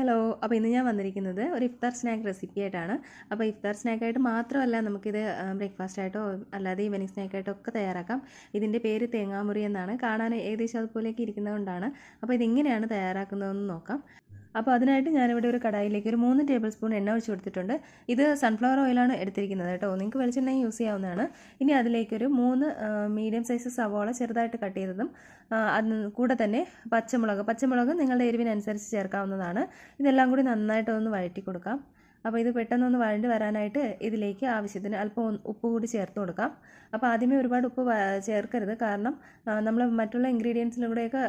Hello അപ്പോൾ ഇന്ന് ഞാൻ വന്നിരിക്കുന്നത് ഒരു ഇഫ്താർ സ്നാക്ക് റെസിപ്പി ആയിട്ടാണ്. അപ്പോൾ ഇഫ്താർ സ്നാക്കായിട്ട് മാത്രമല്ല നമുക്കിത് ബ്രേക്ക്ഫാസ്റ്റ് ആയിട്ടോ അല്ലാതെ ഈവനിങ് സ്നാക്കായിട്ടോ ഒക്കെ തയ്യാറാക്കാം. ഇതിന്റെ പേര് തേങ്ങാമുറി എന്നാണ്. കാണാൻ ഏകദേശം അതുപോലെയൊക്കെ ഇരിക്കുന്നതുകൊണ്ടാണ്. അപ്പോൾ ഇതെങ്ങനെയാണ് തയ്യാറാക്കുന്നതെന്ന് നോക്കാം. അപ്പോൾ അതിനായിട്ട് ഞാനിവിടെ ഒരു കടായിലേക്ക് ഒരു മൂന്ന് ടേബിൾ സ്പൂൺ എണ്ണ ഒഴിച്ച് കൊടുത്തിട്ടുണ്ട്. ഇത് സൺഫ്ലവർ ഓയിലാണ് എടുത്തിരിക്കുന്നത് കേട്ടോ. നിങ്ങൾക്ക് വെളിച്ചെണ്ണ യൂസ് ചെയ്യാവുന്നതാണ്. ഇനി അതിലേക്കൊരു മൂന്ന് മീഡിയം സൈസ് സവോള ചെറുതായിട്ട് കട്ട് ചെയ്തതും അത് കൂടെ തന്നെ പച്ചമുളക്. പച്ചമുളക് നിങ്ങളുടെ എരിവിനനുസരിച്ച് ചേർക്കാവുന്നതാണ്. ഇതെല്ലാം കൂടി നന്നായിട്ട് ഒന്ന് വഴറ്റി കൊടുക്കാം. അപ്പോൾ ഇത് പെട്ടെന്നൊന്ന് വഴണ്ട് വരാനായിട്ട് ഇതിലേക്ക് ആവശ്യത്തിന് അല്പം ഉപ്പ് കൂടി ചേർത്ത് കൊടുക്കാം. അപ്പോൾ ആദ്യമേ ഒരുപാട് ഉപ്പ് ചേർക്കരുത്. കാരണം നമ്മൾ മറ്റുള്ള ഇൻഗ്രീഡിയൻസിലൂടെയൊക്കെ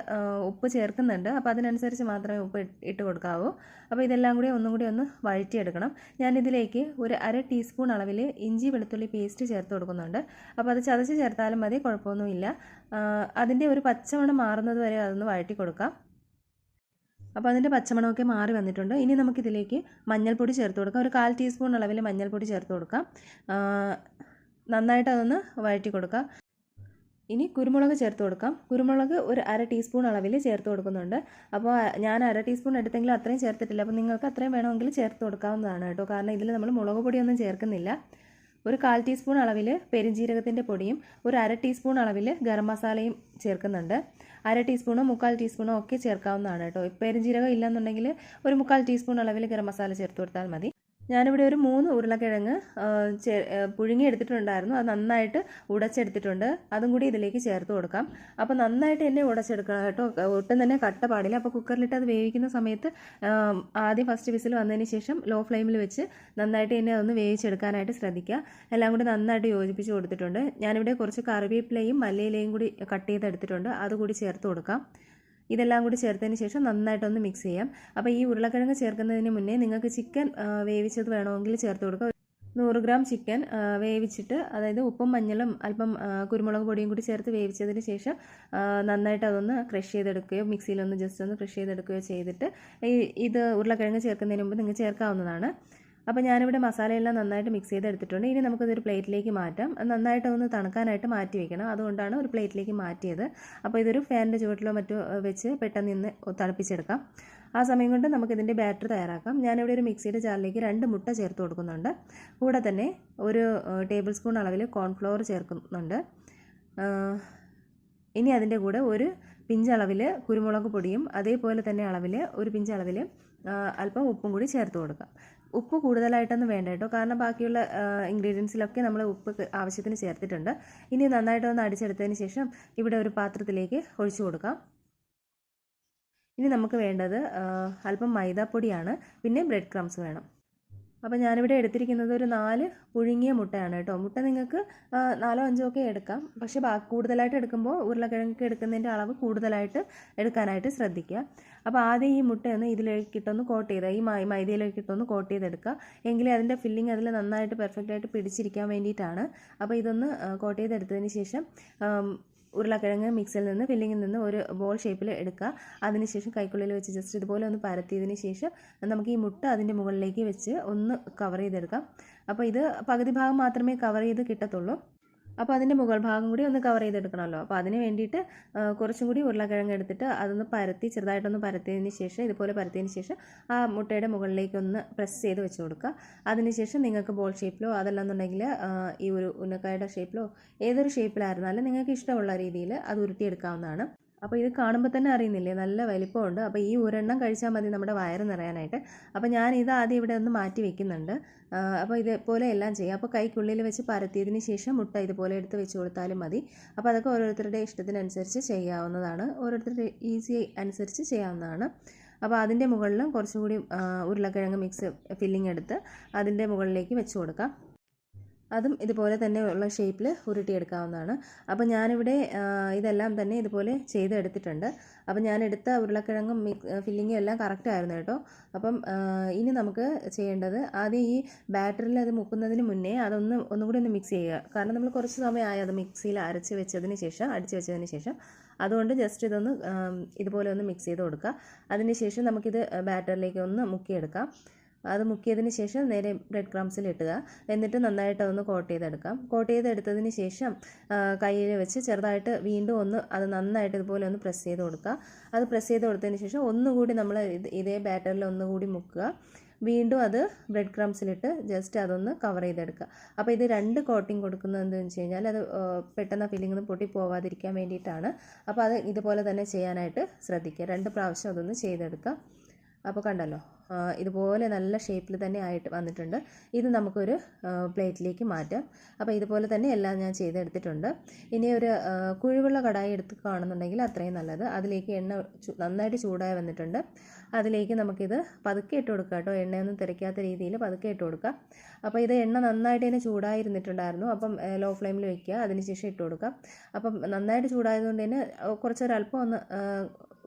ഉപ്പ് ചേർക്കുന്നുണ്ട്. അപ്പോൾ അതിനനുസരിച്ച് മാത്രമേ ഉപ്പ് ഇട്ട് കൊടുക്കാവൂ. അപ്പോൾ ഇതെല്ലാം കൂടി ഒന്നും കൂടി ഒന്ന് വഴറ്റിയെടുക്കണം. ഞാനിതിലേക്ക് ഒരു അര ടീസ്പൂൺ അളവിൽ ഇഞ്ചി വെളുത്തുള്ളി പേസ്റ്റ് ചേർത്ത് കൊടുക്കുന്നുണ്ട്. അപ്പോൾ അത് ചതച്ച് ചേർത്താലും മതി കുഴപ്പമൊന്നുമില്ല. അതിന്റെ ഒരു പച്ചമണം മാറുന്നത് വരെ അതൊന്ന് വഴറ്റി കൊടുക്കാം. അപ്പോൾ അതിന്റെ പച്ചമണമൊക്കെ മാറി വന്നിട്ടുണ്ട്. ഇനി നമുക്കിതിലേക്ക് മഞ്ഞൾപ്പൊടി ചേർത്ത് കൊടുക്കാം. ഒരു കാൽ ടീസ്പൂൺ അളവിൽ മഞ്ഞൾപ്പൊടി ചേർത്ത് കൊടുക്കാം. നന്നായിട്ട് അതൊന്ന് വഴറ്റി കൊടുക്കാം ഇനി കുരുമുളക് ചേർത്ത് കൊടുക്കാം. കുരുമുളക് ഒരു അര ടീസ്പൂൺ അളവിൽ ചേർത്ത് കൊടുക്കുന്നുണ്ട്. അപ്പോൾ ഞാൻ അര ടീസ്പൂൺ എടുത്തെങ്കിലും അത്രയും ചേർത്തിട്ടില്ല. അപ്പോൾ നിങ്ങൾക്ക് അത്രയും വേണമെങ്കിൽ ചേർത്ത് കൊടുക്കാവുന്നതാണ് കേട്ടോ. കാരണം ഇതിൽ നമ്മൾ മുളക് പൊടിയൊന്നും ചേർക്കുന്നില്ല. ഒരു കാൽ ടീസ്പൂൺ അളവിൽ പെരുംജീരകത്തിന്റെ പൊടിയും ഒരു അര ടീസ്പൂൺ അളവിൽ ഗരം മസാലയും ചേർക്കുന്നുണ്ട്. അര ടീസ്പൂണോ മുക്കാൽ ടീസ്പൂണോ ഒക്കെ ചേർക്കാവുന്നതാണ് കേട്ടോ. പെരുംജീരകം ഇല്ലെന്നുണ്ടെങ്കിൽ ഒരു മുക്കാൽ ടീസ്പൂൺ അളവിൽ ഗരം മസാല ചേർത്ത് കൊടുത്താൽ മതി. ഞാനിവിടെ ഒരു മൂന്ന് ഉരുളക്കിഴങ്ങ് പുഴുങ്ങി എടുത്തിട്ടുണ്ടായിരുന്നു അത് നന്നായിട്ട് ഉടച്ചെടുത്തിട്ടുണ്ട്. അതും കൂടി ഇതിലേക്ക് ചേർത്ത് കൊടുക്കാം. അപ്പോൾ നന്നായിട്ട് തന്നെ ഉടച്ചെടുക്കണം കേട്ടോ. ഒട്ടും തന്നെ കട്ട പാടില്ല. അപ്പോൾ കുക്കറിലിട്ട് അത് വേവിക്കുന്ന സമയത്ത് ആദ്യം ഫസ്റ്റ് വിസിൽ വന്നതിന് ശേഷം ലോ ഫ്ലെയിമിൽ വെച്ച് നന്നായിട്ട് തന്നെ അതൊന്ന് വേവിച്ചെടുക്കാനായിട്ട് ശ്രദ്ധിക്കുക. എല്ലാം കൂടി നന്നായിട്ട് യോജിപ്പിച്ച് കൊടുത്തിട്ടുണ്ട്. ഞാനിവിടെ കുറച്ച് കറിവേപ്പിലയും മല്ലിയിലയും കൂടി കട്ട് ചെയ്തെടുത്തിട്ടുണ്ട്. അതുകൂടി ചേർത്ത് കൊടുക്കാം. ഇതെല്ലാം കൂടി ചേർത്തതിന് ശേഷം നന്നായിട്ടൊന്ന് മിക്സ് ചെയ്യാം. അപ്പോൾ ഈ ഉരുളക്കിഴങ്ങ് ചേർക്കുന്നതിന് മുന്നേ നിങ്ങൾക്ക് ചിക്കൻ വേവിച്ചത് വേണമെങ്കിൽ ചേർത്ത് കൊടുക്കുക നൂറ് ഗ്രാം ചിക്കൻ വേവിച്ചിട്ട് അതായത് ഉപ്പും മഞ്ഞളും അല്പം കുരുമുളക് പൊടിയും കൂടി ചേർത്ത് വേവിച്ചതിന് ശേഷം നന്നായിട്ട് അതൊന്ന് ക്രഷ് ചെയ്തെടുക്കുകയോ മിക്സിയിലൊന്ന് ജസ്റ്റ് ഒന്ന് ക്രഷ് ചെയ്തെടുക്കുകയോ ചെയ്തിട്ട് ഈ ഇത് ഉരുളക്കിഴങ്ങ് ചേർക്കുന്നതിന് മുമ്പ് നിങ്ങൾക്ക് ചേർക്കാവുന്നതാണ്. അപ്പോൾ ഞാനിവിടെ മസാലയെല്ലാം നന്നായിട്ട് മിക്സ് ചെയ്തെടുത്തിട്ടുണ്ട്. ഇനി നമുക്കിതൊരു പ്ലേറ്റിലേക്ക് മാറ്റാം. നന്നായിട്ട് ഒന്ന് തണുക്കാനായിട്ട് മാറ്റി വെക്കണം. അതുകൊണ്ടാണ് ഒരു പ്ലേറ്റിലേക്ക് മാറ്റിയത്. അപ്പോൾ ഇതൊരു ഫാനിന്റെ ചുവട്ടിലോ മറ്റോ വെച്ച് പെട്ടെന്ന് നിന്ന് തണുപ്പിച്ചെടുക്കാം. ആ സമയം കൊണ്ട് നമുക്കിതിന്റെ ബാറ്റർ തയ്യാറാക്കാം. ഞാനിവിടെ ഒരു മിക്സിയുടെ ജാറിലേക്ക് രണ്ട് മുട്ട ചേർത്ത് കൊടുക്കുന്നുണ്ട്. കൂടെ തന്നെ ഒരു ടേബിൾ സ്പൂൺ അളവിൽ കോൺഫ്ലവർ ചേർക്കുന്നുണ്ട്. ഇനി അതിന്റെ കൂടെ ഒരു പിഞ്ചളവിൽ കുരുമുളക് പൊടിയും അതേപോലെ തന്നെ അളവിൽ ഒരു പിഞ്ചളവിൽ അല്പം ഉപ്പും കൂടി ചേർത്ത് കൊടുക്കാം. ഉപ്പ് കൂടുതലായിട്ടൊന്നും വേണ്ട കേട്ടോ. കാരണം ബാക്കിയുള്ള ഇൻഗ്രീഡിയൻസിലൊക്കെ നമ്മൾ ഉപ്പ് ആവശ്യത്തിന് ചേർത്തിട്ടുണ്ട്. ഇനി നന്നായിട്ടൊന്ന് അടിച്ചെടുത്തതിന് ശേഷം ഇവിടെ ഒരു പാത്രത്തിലേക്ക് ഒഴിച്ചു കൊടുക്കാം. ഇനി നമുക്ക് വേണ്ടത് അല്പം മൈദാപ്പൊടിയാണ്. പിന്നെ ബ്രെഡ് ക്രംസ് വേണം. അപ്പോൾ ഞാനിവിടെ എടുത്തിരിക്കുന്നത് ഒരു നാല് പുഴുങ്ങിയ മുട്ടയാണ് കേട്ടോ. മുട്ട നിങ്ങൾക്ക് നാലോ അഞ്ചോ ഒക്കെ എടുക്കാം. പക്ഷേ ബാക്കി കൂടുതലായിട്ട് എടുക്കുമ്പോൾ ഉരുളക്കിഴങ്ങൊക്കെ എടുക്കുന്നതിന്റെ അളവ് കൂടുതലായിട്ട് എടുക്കാനായിട്ട് ശ്രദ്ധിക്കുക. അപ്പോൾ ആദ്യം ഈ മുട്ടയൊന്ന് ഇതിലേക്കിട്ടൊന്ന് കോട്ട് ചെയ്ത് ഈ മൈ മൈദയിലേക്കിട്ടൊന്ന് കോട്ട് ചെയ്തെടുക്കുക. എങ്കിലേ അതിന്റെ ഫില്ലിംഗ് അതിൽ നന്നായിട്ട് പെർഫെക്റ്റായിട്ട് പിടിച്ചിരിക്കാൻ വേണ്ടിയിട്ടാണ്. അപ്പോൾ ഇതൊന്ന് കോട്ട് ചെയ്തെടുത്തതിന് ശേഷം ഉരുളക്കിഴങ്ങ് മിക്സിൽ നിന്ന് ഫില്ലിങ്ങിൽ നിന്ന് ഒരു ബോൾ ഷേപ്പിൽ എടുക്കുക. അതിനുശേഷം കൈക്കുള്ളിൽ വെച്ച് ജസ്റ്റ് ഇതുപോലെ ഒന്ന് പരത്തിയതിന് ശേഷം നമുക്ക് ഈ മുട്ട അതിന്റെ മുകളിലേക്ക് വെച്ച് ഒന്ന് കവർ ചെയ്തെടുക്കാം. അപ്പോൾ ഇത് പകുതി ഭാഗം മാത്രമേ കവർ ചെയ്ത് കിട്ടത്തുള്ളൂ. അപ്പോൾ അതിന്റെ മുകൾ ഭാഗം കൂടി ഒന്ന് കവർ ചെയ്തെടുക്കണമല്ലോ. അപ്പോൾ അതിന് വേണ്ടിയിട്ട് കുറച്ചും കൂടി ഉരുളക്കിഴങ്ങ് എടുത്തിട്ട് അതൊന്ന് പരത്തി ചെറുതായിട്ടൊന്ന് പരത്തിയതിന് ശേഷം ഇതുപോലെ പരത്തിയതിന് ശേഷം ആ മുട്ടയുടെ മുകളിലേക്ക് ഒന്ന് പ്രസ് ചെയ്ത് വെച്ച് കൊടുക്കുക. അതിനുശേഷം നിങ്ങൾക്ക് ബോൾ ഷേപ്പിലോ അതല്ലെന്നുണ്ടെങ്കിൽ ഈ ഒരു ഉന്നക്കായുടെ ഷേപ്പിലോ ഏതൊരു ഷേപ്പിലായിരുന്നാലും നിങ്ങൾക്ക് ഇഷ്ടമുള്ള രീതിയിൽ അത് ഉരുട്ടിയെടുക്കാവുന്നതാണ്. അപ്പോൾ ഇത് കാണുമ്പോൾ തന്നെ അറിയുന്നില്ലേ? നല്ല വലിപ്പമുണ്ട്. അപ്പോൾ ഈ ഒരെണ്ണം കഴിച്ചാൽ മതി നമ്മുടെ വയറ് നിറയാനായിട്ട്. അപ്പോൾ ഞാൻ ഇത് ആദ്യം ഇവിടെ ഒന്ന് മാറ്റി വെക്കുന്നുണ്ട്. അപ്പോൾ ഇതേപോലെ എല്ലാം ചെയ്യാം. അപ്പോൾ കൈക്കുള്ളിൽ വെച്ച് പരത്തിയതിന് ശേഷം മുട്ട ഇതുപോലെ എടുത്ത് വെച്ച് കൊടുത്താലും മതി. അപ്പോൾ അതൊക്കെ ഓരോരുത്തരുടെ ഇഷ്ടത്തിനനുസരിച്ച് ചെയ്യാവുന്നതാണ്. ഓരോരുത്തരുടെ ഈസി അനുസരിച്ച് ചെയ്യാവുന്നതാണ്. അപ്പോൾ അതിന്റെ മുകളിലും കുറച്ചുകൂടി ഉരുളക്കിഴങ്ങ് മിക്സ് ഫില്ലിംഗ് എടുത്ത് അതിന്റെ മുകളിലേക്ക് വെച്ച് കൊടുക്കാം. അതും ഇതുപോലെ തന്നെ ഉള്ള ഷേപ്പിൽ ഉരുട്ടിയെടുക്കാവുന്നതാണ്. അപ്പോൾ ഞാനിവിടെ ഇതെല്ലാം തന്നെ ഇതുപോലെ ചെയ്തെടുത്തിട്ടുണ്ട്. അപ്പോൾ ഞാൻ എടുത്ത ഉരുളക്കിഴങ്ങും ഫില്ലിങ്ങും എല്ലാം കറക്റ്റ് ആയിരുന്നു കേട്ടോ. അപ്പം ഇനി നമുക്ക് ചെയ്യേണ്ടത് ആദ്യം ഈ ബാറ്ററിൽ അത് മുക്കുന്നതിന് മുന്നേ അതൊന്ന് ഒന്നുകൂടി ഒന്ന് മിക്സ് ചെയ്യുക. കാരണം നമ്മൾ കുറച്ച് സമയമായി അത് മിക്സിയിൽ അരച്ച് വെച്ചതിന് ശേഷം അടിച്ച് വെച്ചതിന് ശേഷം. അതുകൊണ്ട് ജസ്റ്റ് ഇതൊന്ന് ഇതുപോലെ ഒന്ന് മിക്സ് ചെയ്ത് കൊടുക്കുക. അതിന് ശേഷം നമുക്കിത് ബാറ്ററിലേക്ക് ഒന്ന് മുക്കിയെടുക്കാം. അത് മുക്കിയതിന് ശേഷം നേരെ ബ്രെഡ് ക്രംസിൽ ഇട്ടുക എന്നിട്ട് നന്നായിട്ട് അതൊന്ന് കോട്ട് ചെയ്തെടുക്കാം. കോട്ട് ചെയ്തെടുത്തതിന് ശേഷം കയ്യിൽ വെച്ച് ചെറുതായിട്ട് വീണ്ടും ഒന്ന് അത് നന്നായിട്ട് ഇതുപോലെ ഒന്ന് പ്രസ് ചെയ്ത് കൊടുക്കുക. അത് പ്രസ് ചെയ്ത് കൊടുത്തതിന് ശേഷം ഒന്നുകൂടി നമ്മൾ ഇത് ബാറ്ററിൽ ഒന്നുകൂടി മുക്കുക. വീണ്ടും അത് ബ്രെഡ് ക്രംസിലിട്ട് ജസ്റ്റ് അതൊന്ന് കവർ ചെയ്തെടുക്കുക. അപ്പോൾ ഇത് രണ്ട് കോട്ടിങ് കൊടുക്കുന്നത് എന്താണെന്ന് വെച്ച് കഴിഞ്ഞാൽ അത് പെട്ടെന്ന് ഫില്ലിംഗ് ഒന്ന് പൊട്ടി പോവാതിരിക്കാൻ വേണ്ടിയിട്ടാണ്. അപ്പോൾ അത് ഇതുപോലെ തന്നെ ചെയ്യാനായിട്ട് ശ്രദ്ധിക്കുക. രണ്ട് പ്രാവശ്യം അതൊന്ന് ചെയ്തെടുക്കുക. അപ്പോൾ കണ്ടല്ലോ? ഇതുപോലെ നല്ല ഷേപ്പിൽ തന്നെ ആയിട്ട് വന്നിട്ടുണ്ട്. ഇത് നമുക്കൊരു പ്ലേറ്റിലേക്ക് മാറ്റാം. അപ്പോൾ ഇതുപോലെ തന്നെ എല്ലാം ഞാൻ ചെയ്തെടുത്തിട്ടുണ്ട്. ഇനി ഒരു കുഴിവുള്ള കടായി എടുത്ത് കാണുന്നുണ്ടെങ്കിൽ അത്രയും നല്ലത്. അതിലേക്ക് എണ്ണ നന്നായിട്ട് ചൂടായി വന്നിട്ടുണ്ട്. അതിലേക്ക് നമുക്കിത് പതുക്കെ ഇട്ട് കൊടുക്കുക കേട്ടോ. എണ്ണയൊന്നും തിരക്കാത്ത രീതിയിൽ പതുക്കെ ഇട്ട് കൊടുക്കുക അപ്പോൾ ഇത് എണ്ണ നന്നായിട്ട് തന്നെ ചൂടായിരുന്നിട്ടുണ്ടായിരുന്നു. അപ്പം ലോ ഫ്ലെയിമിൽ വെക്കുക അതിനുശേഷം ഇട്ട് കൊടുക്കുക അപ്പം നന്നായിട്ട് ചൂടായതുകൊണ്ട് തന്നെ കുറച്ചൊരല്പം ഒന്ന്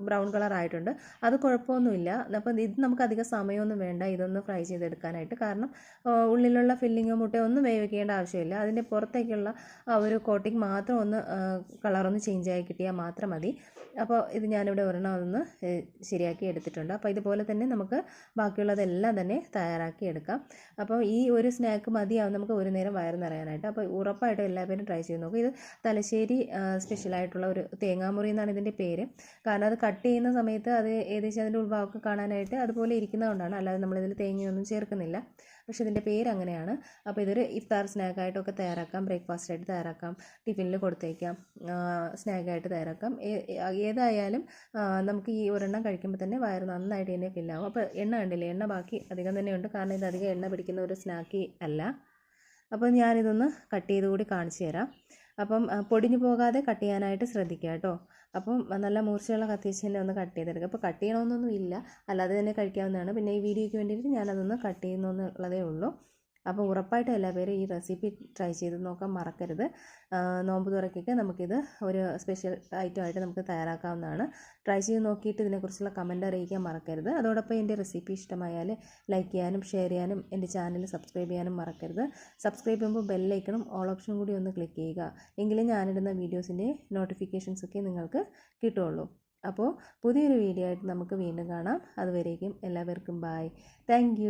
ബ്രൗൺ കളർ ആയിട്ടുണ്ട് അത് കുഴപ്പമൊന്നുമില്ല. അപ്പം ഇത് നമുക്ക് അധികം സമയമൊന്നും വേണ്ട. ഇതൊന്ന് ഫ്രൈ ചെയ്തെടുക്കാനായിട്ട്. കാരണം ഉള്ളിലുള്ള ഫില്ലിങ് മുട്ട ഒന്നും വേവിക്കേണ്ട ആവശ്യമില്ല. അതിന്റെ പുറത്തേക്കുള്ള ആ ഒരു കോട്ടിങ് മാത്രം ഒന്ന് കളറൊന്ന് ആയി കിട്ടിയാൽ മാത്രം മതി. അപ്പോൾ ഇത് ഞാനിവിടെ ഒരെണ്ണം ഒന്ന് ശരിയാക്കി എടുത്തിട്ടുണ്ട്. അപ്പോൾ ഇതുപോലെ തന്നെ നമുക്ക് ബാക്കിയുള്ളതെല്ലാം തന്നെ തയ്യാറാക്കി എടുക്കാം. അപ്പോൾ ഈ ഒരു സ്നാക്ക് മതിയാവും നമുക്ക് ഒരു നേരം വയറ് നിറയാനായിട്ട്. അപ്പോൾ ഉറപ്പായിട്ടും എല്ലാവരും ട്രൈ ചെയ്ത് നോക്കും. ഇത് തലശ്ശേരി സ്പെഷ്യലായിട്ടുള്ള ഒരു തേങ്ങാമുറി എന്നാണ് ഇതിന്റെ പേര്. കാരണം അത് കട്ട് ചെയ്യുന്ന സമയത്ത് അത് ഏകദേശം അതിന്റെ ഉൾഭാഗമൊക്കെ കാണാനായിട്ട് അതുപോലെ ഇരിക്കുന്നതുകൊണ്ടാണ്. അല്ലാതെ നമ്മളിതിൽ തേങ്ങയൊന്നും ചേർക്കുന്നില്ല. പക്ഷേ ഇതിന്റെ പേര് അങ്ങനെയാണ്. അപ്പോൾ ഇതൊരു ഇഫ്താർ സ്നാക്കായിട്ടൊക്കെ തയ്യാറാക്കാം. ബ്രേക്ക്ഫാസ്റ്റ് ആയിട്ട് തയ്യാറാക്കാം. ടിഫിനിൽ കൊടുത്തേക്കാം. സ്നാക്കായിട്ട് തയ്യാറാക്കാം. ഏതായാലും നമുക്ക് ഈ ഒരെണ്ണം കഴിക്കുമ്പോൾ തന്നെ വയറ് നന്നായിട്ട് തന്നെ ഫില്ലാവും അപ്പോൾ എണ്ണ കണ്ടില്ലേ? എണ്ണ ബാക്കി അധികം തന്നെ ഉണ്ട്. കാരണം ഇത് അധികം എണ്ണ പിടിക്കുന്ന ഒരു സ്നാക്കി അല്ല. അപ്പോൾ ഞാനിതൊന്ന് കട്ട് ചെയ്ത് കൂടി കാണിച്ചു തരാം. അപ്പം പൊടിഞ്ഞു പോകാതെ കട്ട് ചെയ്യാനായിട്ട് ശ്രദ്ധിക്കുക കേട്ടോ. അപ്പം നല്ല മൂർച്ചയുള്ള കത്തിച്ച് തന്നെ ഒന്ന് കട്ട് ചെയ്തെടുക്കുക. അപ്പോൾ കട്ട് ചെയ്യണമെന്നൊന്നും ഇല്ല. അല്ലാതെ തന്നെ കഴിക്കാവുന്നതാണ്. പിന്നെ ഈ വീഡിയോയ്ക്ക് വേണ്ടിയിട്ട് ഞാനതൊന്ന് കട്ട് ചെയ്യുന്നു എന്നുള്ളതേ ഉള്ളൂ. അപ്പോൾ ഉറപ്പായിട്ടും എല്ലാവരും ഈ റെസിപ്പി ട്രൈ ചെയ്ത് നോക്കാൻ മറക്കരുത്. നോമ്പ് തുറക്കൊക്കെ നമുക്കിത് ഒരു സ്പെഷ്യൽ ഐറ്റം ആയിട്ട് നമുക്ക് തയ്യാറാക്കാവുന്നതാണ്. ട്രൈ ചെയ്ത് നോക്കിയിട്ട് ഇതിനെക്കുറിച്ചുള്ള കമന്റ് അറിയിക്കാൻ മറക്കരുത്. അതോടൊപ്പം എന്റെ റെസിപ്പി ഇഷ്ടമായാൽ ലൈക്ക് ചെയ്യാനും ഷെയർ ചെയ്യാനും എന്റെ ചാനൽ സബ്സ്ക്രൈബ് ചെയ്യാനും മറക്കരുത്. സബ്സ്ക്രൈബ് ചെയ്യുമ്പോൾ ബെല്ലൈക്കണം ഓൾ ഓപ്ഷൻ കൂടി ഒന്ന് ക്ലിക്ക് ചെയ്യുക. എങ്കിലും ഞാനിടുന്ന വീഡിയോസിന്റെ നോട്ടിഫിക്കേഷൻസ് ഒക്കെ നിങ്ങൾക്ക് കിട്ടുള്ളൂ അപ്പോൾ പുതിയൊരു വീഡിയോ ആയിട്ട് നമുക്ക് വീണ്ടും കാണാം. അതുവരേക്കും എല്ലാവർക്കും ബായ് താങ്ക്